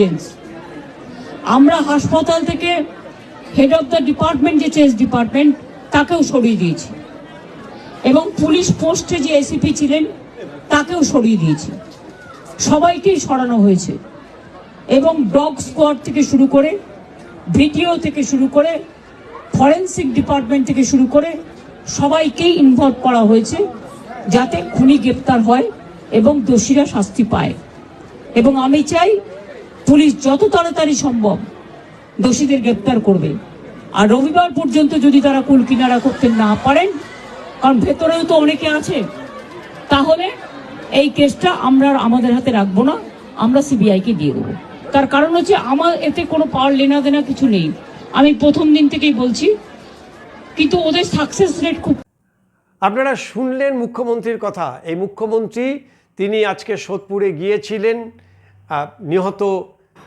Negligence আমরা হাসপাতাল থেকে হেড অফ দ্য ডিপার্টমেন্ট যে চেস ডিপার্টমেন্ট তাকেও সরিয়ে দিয়েছি। এবং পুলিশ পোস্টে যে এসিপি ছিলেন, তাকেও সরিয়ে দিয়েছি। সবাইকেই সরানো হয়েছে। এবং ডগ স্কোয়াড থেকে শুরু করে, ভিডিও থেকে শুরু করে ফরেন্সিক ডিপার্টমেন্ট থেকে শুরু করে, সবাইকেই ইনভলভ করা হয়েছে, যাতে খুনি গ্রেপ্তার হয় এবং দোষীরা শাস্তি পায়। এবং আমি চাই পুলিশ যত তাড়াতাড়ি সম্ভব দোষীদের গ্রেপ্তার করবে। আর রবিবার পর্যন্ত যদি তারা কুল কিনারা করতে না পারেন, কারণ ভেতরেও তো অনেকে আছে, তাহলে এই কেসটা আমরা আমাদের হাতে রাখব না, আমরা সিবিআইকে দিয়ে দেবো। তার কারণ হচ্ছে আমার এতে কোনো পাওয়ার লেনা দেনা কিছু নেই। আমি প্রথম দিন থেকেই বলছি, কিন্তু ওদের সাকসেস রেট খুব আপনারা শুনলেন মুখ্যমন্ত্রীর কথা। এই মুখ্যমন্ত্রী, তিনি আজকে সোদপুরে গিয়েছিলেন নিহত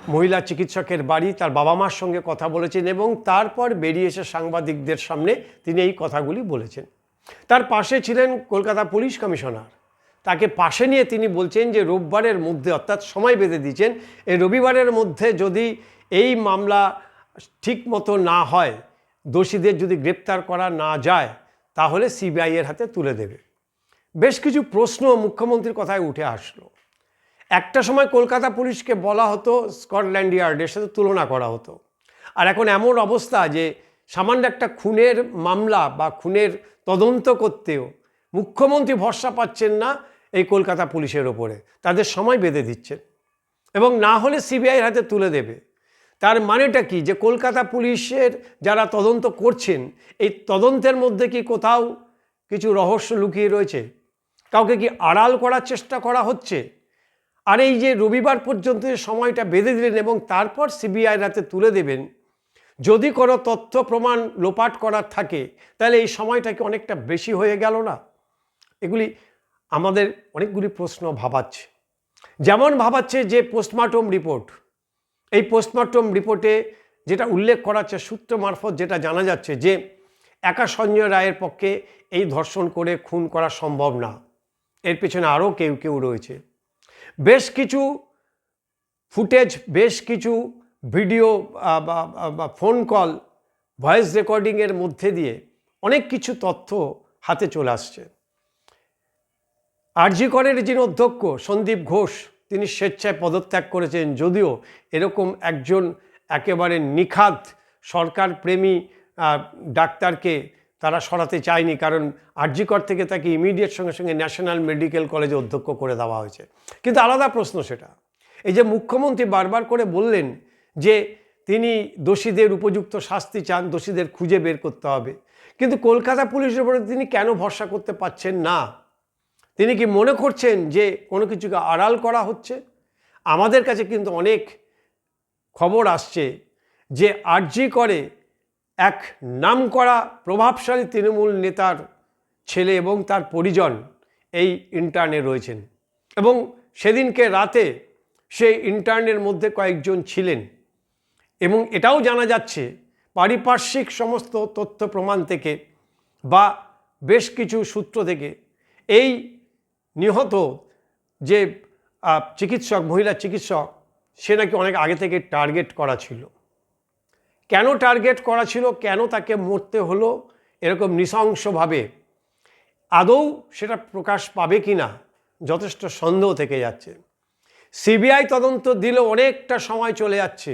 মহিলা চিকিৎসকের বাড়ি তার বাবা মার সঙ্গে কথা বলেছেন এবং তারপর বেরিয়ে এসে সাংবাদিকদের সামনে তিনি এই কথাগুলি বলেছেন। তার পাশে ছিলেন কলকাতা পুলিশ কমিশনার। তাকে পাশে নিয়ে তিনি বলছেন যে রোববারের মধ্যে অর্থাৎ সময় বেঁধে দিয়েছেন এই রবিবারের মধ্যে যদি এই মামলা ঠিক মতো না হয়, দোষীদের যদি গ্রেপ্তার করা না যায়, তাহলে সিবিআইয়ের হাতে তুলে দেবে। বেশ কিছু প্রশ্ন মুখ্যমন্ত্রীর কথায় উঠে আসলো। একটা সময় কলকাতা পুলিশকে বলা হতো স্কটল্যান্ড ইয়ার্ডের সাথে তুলনা করা হতো। আর এখন এমন অবস্থা যে সামান্য একটা খুনের মামলা বা খুনের তদন্ত করতেও মুখ্যমন্ত্রী ভরসা পাচ্ছেন না এই কলকাতা পুলিশের ওপরে। তাদের সময় বেঁধে দিচ্ছেন। এবং না হলে সিবিআইয়ের হাতে তুলে দেবে। তার মানেটা কি? যে কলকাতা পুলিশের যারা তদন্ত করছেন, এই তদন্তের মধ্যে কি কোথাও কিছু রহস্য লুকিয়ে রয়েছে? কাউকে কি আড়াল করার চেষ্টা করা হচ্ছে? আর এই যে রবিবার পর্যন্ত সময়টা বেঁধে দিলেন এবং তারপর সিবিআই রাতে তুলে দেবেন, যদি কোনো তথ্য প্রমাণ লোপাট করার থাকে, তাহলে এই সময়টা কি অনেকটা বেশি হয়ে গেল না? এগুলি আমাদের অনেকগুলি প্রশ্ন ভাবাচ্ছে। যেমন ভাবাচ্ছে যে পোস্টমর্টম রিপোর্ট, এই পোস্টমর্টম রিপোর্টে যেটা উল্লেখ করা হচ্ছে সূত্র মারফত যেটা জানা যাচ্ছে যে একা সঞ্জয় রায়ের পক্ষে এই ধর্ষণ করে খুন করা সম্ভব না। এর পেছনে আরও কেউ কেউ রয়েছে। বেশ কিছু ফুটেজ, বেশ কিছু ভিডিও বা ফোন কল ভয়েস রেকর্ডিংয়ের মধ্যে দিয়ে অনেক কিছু তথ্য হাতে চলে আসছে। আরজিকরের যিনি অধ্যক্ষ সন্দীপ ঘোষ, তিনি স্বেচ্ছায় পদত্যাগ করেছেন। যদিও এরকম একজন একেবারে নিখাত সরকার প্রেমী ডাক্তারকে তারা সরাতে চায়নি, কারণ আরজিকর থেকে তাকে ইমিডিয়েট সঙ্গে সঙ্গে ন্যাশনাল মেডিকেল কলেজে অধ্যক্ষ করে দেওয়া হয়েছে। কিন্তু আলাদা প্রশ্ন সেটা। এই যে মুখ্যমন্ত্রী বারবার করে বললেন যে তিনি দোষীদের উপযুক্ত শাস্তি চান, দোষীদের খুঁজে বের করতে হবে। কিন্তু কলকাতা পুলিশের উপরে তিনি কেন ভরসা করতে পারছেন না? তিনি কি মনে করছেন যে কোনো কিছুকে আড়াল করা হচ্ছে? আমাদের কাছে কিন্তু অনেক খবর আসছে যে আরজি করে এক নামকরা প্রভাবশালী তৃণমূল নেতার ছেলে এবং তার পরিজন এই ইন্টার্নে রয়েছেন। এবং সেদিনকে রাতে সেই ইন্টার্নের মধ্যে কয়েকজন ছিলেন। এবং এটাও জানা যাচ্ছে, পারিপার্শ্বিক সমস্ত তথ্য প্রমাণ থেকে বা বেশ কিছু সূত্র থেকে এই নিহত যে চিকিৎসক, মহিলা চিকিৎসক, সে নাকি অনেক আগে থেকে টার্গেট করা ছিল। কেন টার্গেট করা ছিল, কেন তাকে মরতে হলো, এরকম নৃশংসভাবে আদৌ সেটা প্রকাশ পাবে কি না যথেষ্ট সন্দেহ থেকে যাচ্ছে। সিবিআই তদন্ত দিলেও অনেকটা সময় চলে যাচ্ছে।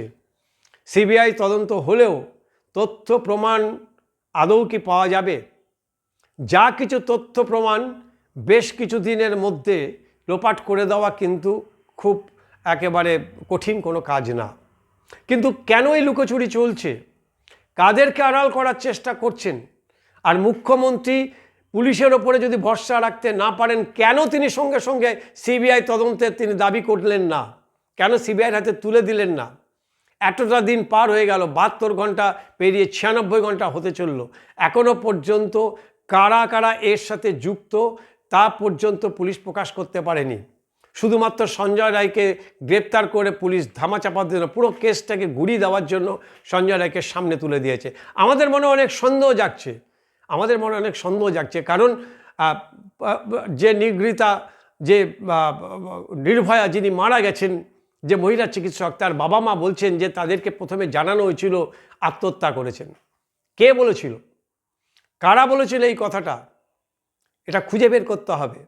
সিবিআই তদন্ত হলেও তথ্য প্রমাণ আদৌ কি পাওয়া যাবে? যা কিছু তথ্য প্রমাণ বেশ কিছু দিনের মধ্যে লোপাট করে দেওয়া কিন্তু খুব একেবারে কঠিন কোনো কাজ না। কিন্তু কেন এই লুকোচুরি চলছে? কাদেরকে আড়াল করার চেষ্টা করছেন? আর মুখ্যমন্ত্রী পুলিশের ওপরে যদি ভরসা রাখতে না পারেন, কেন তিনি সঙ্গে সঙ্গে সিবিআই তদন্তের তিনি দাবি করলেন না? কেন সিবিআইয়ের হাতে তুলে দিলেন না? এতটা দিন পার হয়ে গেল, বাহাত্তর ঘণ্টা পেরিয়ে ছিয়ানব্বই ঘণ্টা হতে চলল। এখনও পর্যন্ত কারা কারা এর সাথে যুক্ত, তা পর্যন্ত পুলিশ প্রকাশ করতে পারেনি। শুধুমাত্র সঞ্জয় রায়কে গ্রেপ্তার করে পুলিশ ধামাচাপা দিল। পুরো কেসটাকে ঘুরিয়ে দেওয়ার জন্য সঞ্জয় রায়কে সামনে তুলে দিয়েছে। আমাদের মনে অনেক সন্দেহ জাগছে। আমাদের মনে অনেক সন্দেহ জাগছে। কারণ যে নিগৃহীতা, যে নির্ভয়া যিনি মারা গেছেন, যে মহিলা চিকিৎসক, তার বাবা মা বলছেন যে তাদেরকে প্রথমে জানানো হয়েছিল আত্মহত্যা করেছেন। কে বলেছিল? কারা বলেছিল এই কথাটা? এটা খুঁজে বের করতে হবে।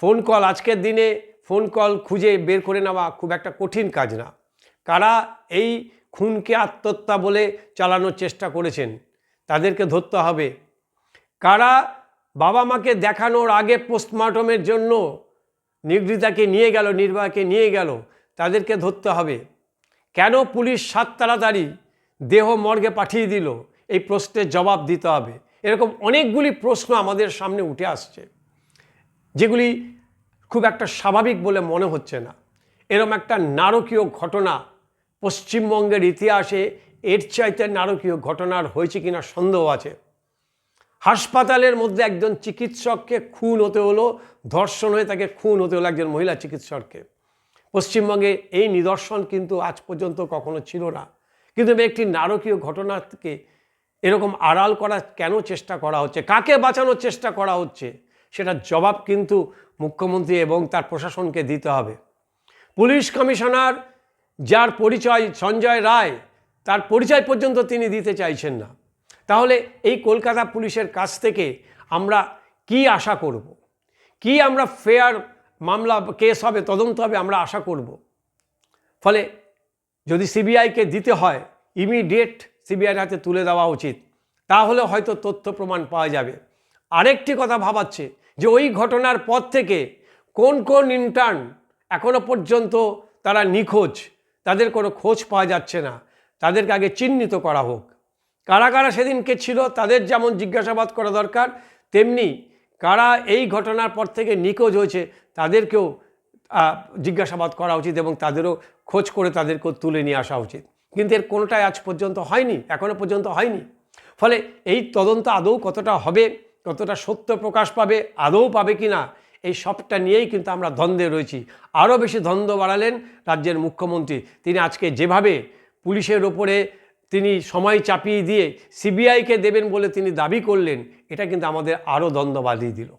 ফোন কল আজকের দিনে ফোন কল খুঁজে বের করে নেওয়া খুব একটা কঠিন কাজ না। কারা এই খুনকে আত্মহত্যা বলে চালানোর চেষ্টা করেছেন, তাদেরকে ধরতে হবে। কারা বাবা মাকে দেখানোর আগে পোস্টমর্টমের জন্য নির্গৃতাকে নিয়ে গেল, নির্বাহকে নিয়ে গেল, তাদেরকে ধরতে হবে। কেন পুলিশ সাত তাড়াতাড়ি দেহ মর্গে পাঠিয়ে দিল? এই প্রশ্নের জবাব দিতে হবে। এরকম অনেকগুলি প্রশ্ন আমাদের সামনে উঠে আসছে, যেগুলি খুব একটা স্বাভাবিক বলে মনে হচ্ছে না। এরম একটা নারকীয় ঘটনা পশ্চিমবঙ্গের ইতিহাসে এর চাইতে নারকীয় ঘটনার হয়েছে কিনা সন্দেহ আছে। হাসপাতালের মধ্যে একজন চিকিৎসককে খুন হতে হলো, ধর্ষণ হয়ে তাকে খুন হতে হলো একজন মহিলা চিকিৎসককে। পশ্চিমবঙ্গে এই নিদর্শন কিন্তু আজ পর্যন্ত কখনো ছিল না। কিন্তু একটি নারকীয় ঘটনাকে এরকম আড়াল করার কেন চেষ্টা করা হচ্ছে? কাকে বাঁচানোর চেষ্টা করা হচ্ছে? সেটার জবাব কিন্তু মুখ্যমন্ত্রী এবং তার প্রশাসনকে দিতে হবে পুলিশ কমিশনার যার পরিচয় সঞ্জয় রায়, তার পরিচয় পর্যন্ত তিনি দিতে চাইছেন না তাহলে এই কলকাতা পুলিশের কাছ থেকে আমরা কি আশা করব। কি আমরা ফেয়ার মামলা কেস হবে, তদন্ত হবে আমরা আশা করব। ফলে যদি সিবিআইকে দিতে হয়, ইমিডিয়েট সিবিআইয়ের হাতে তুলে দেওয়া উচিত, তাহলে হয়তো তথ্য প্রমাণ পাওয়া যাবে আরেকটি কথা ভাবাচ্ছে যে ওই ঘটনার পর থেকে কোন কোন ইন্টার্ন এখনও পর্যন্ত তারা নিখোঁজ, তাদের কোনো খোঁজ পাওয়া যাচ্ছে না। তাদেরকে আগে চিহ্নিত করা হোক। কারা কারা সেদিনকে ছিল, তাদের যেমন জিজ্ঞাসাবাদ করা দরকার, তেমনি কারা এই ঘটনার পর থেকে নিখোঁজ হয়েছে, তাদেরকেও জিজ্ঞাসাবাদ করা উচিত এবং তাদেরও খোঁজ করে তাদেরকেও তুলে নিয়ে আসা উচিত। কিন্তু এর কোনোটাই আজ পর্যন্ত হয়নি, এখনও পর্যন্ত হয়নি। ফলে এই তদন্ত আদৌ কতটা হবে কতটা সত্য প্রকাশ পাবে, আদৌ পাবে কি না, এই সবটা নিয়েই কিন্তু আমরা দ্বন্দ্বে রয়েছি। আরও বেশি দ্বন্দ্ব বাড়ালেন রাজ্যের মুখ্যমন্ত্রী। তিনি আজকে যেভাবে পুলিশের ওপরে তিনি সময় চাপিয়ে দিয়ে সিবিআইকে দেবেন বলে তিনি দাবি করলেন, এটা কিন্তু আমাদের আরও দ্বন্দ্ব বাঁধিয়ে দিল।